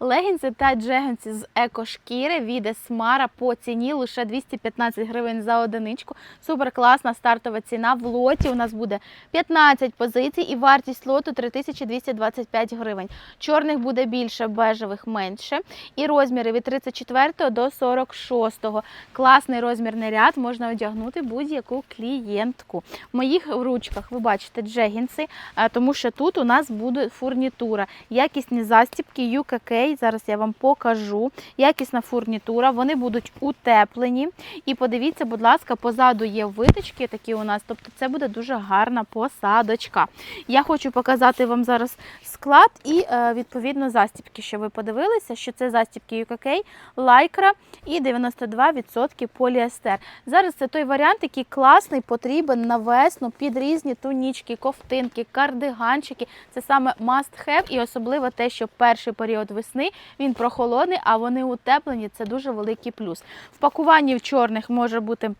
Легінси та джегінси з екошкіри від Esmara по ціні лише 215 гривень за одиничку. Супер класна стартова ціна. В лоті у нас буде 15 позицій і вартість лоту 3225 гривень. Чорних буде більше, бежевих менше. І розміри від 34 до 46. Класний розмірний ряд можна одягнути будь-яку клієнтку. В моїх ручках ви бачите джегінси, тому що тут у нас буде фурнітура. Якісні застібки UKK, зараз я вам покажу. Якісна фурнітура, вони будуть утеплені. І подивіться, будь ласка, позаду є виточки такі у нас, тобто це буде дуже гарна посадочка. Я хочу показати вам зараз склад і е, відповідно застібки, що ви подивилися, що це застібки UKK, лайкра і 92% поліестер. Зараз це той варіант, який класний, потрібен на весну під різні тунічки, ковтинки, кардиганчики. Це саме must have і особливо те, що перший період весни він прохолодний, а вони утеплені. Це дуже великий плюс. В пакуванні в чорних може бути.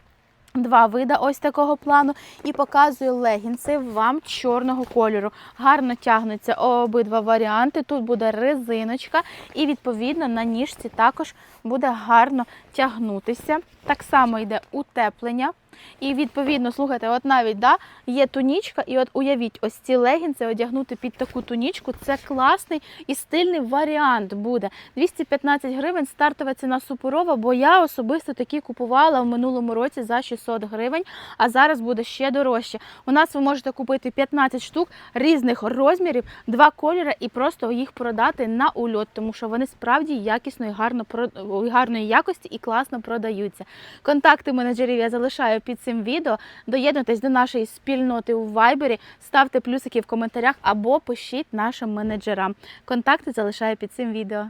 Два вида ось такого плану і показую легінси вам чорного кольору. Гарно тягнуться обидва варіанти. Тут буде резиночка, і відповідно на ніжці також буде гарно тягнутися. Так само йде утеплення. І відповідно, слухайте, от навіть да, є тунічка, і от уявіть, ось ці легінси одягнути під таку тунічку. Це класний і стильний варіант буде. 215 гривень, стартова ціна суперова, бо я особисто такі купувала в минулому році за 600 гривень, а зараз буде ще дорожче. У нас ви можете купити 15 штук різних розмірів, два кольори і просто їх продати на ульот, тому що вони справді якісно і гарно гарної якості і класно продаються. Контакти менеджерів я залишаю під цим відео. Доєднуйтесь до нашої спільноти у Вайбері, ставте плюсики в коментарях або пишіть нашим менеджерам. Контакти залишаю під цим відео.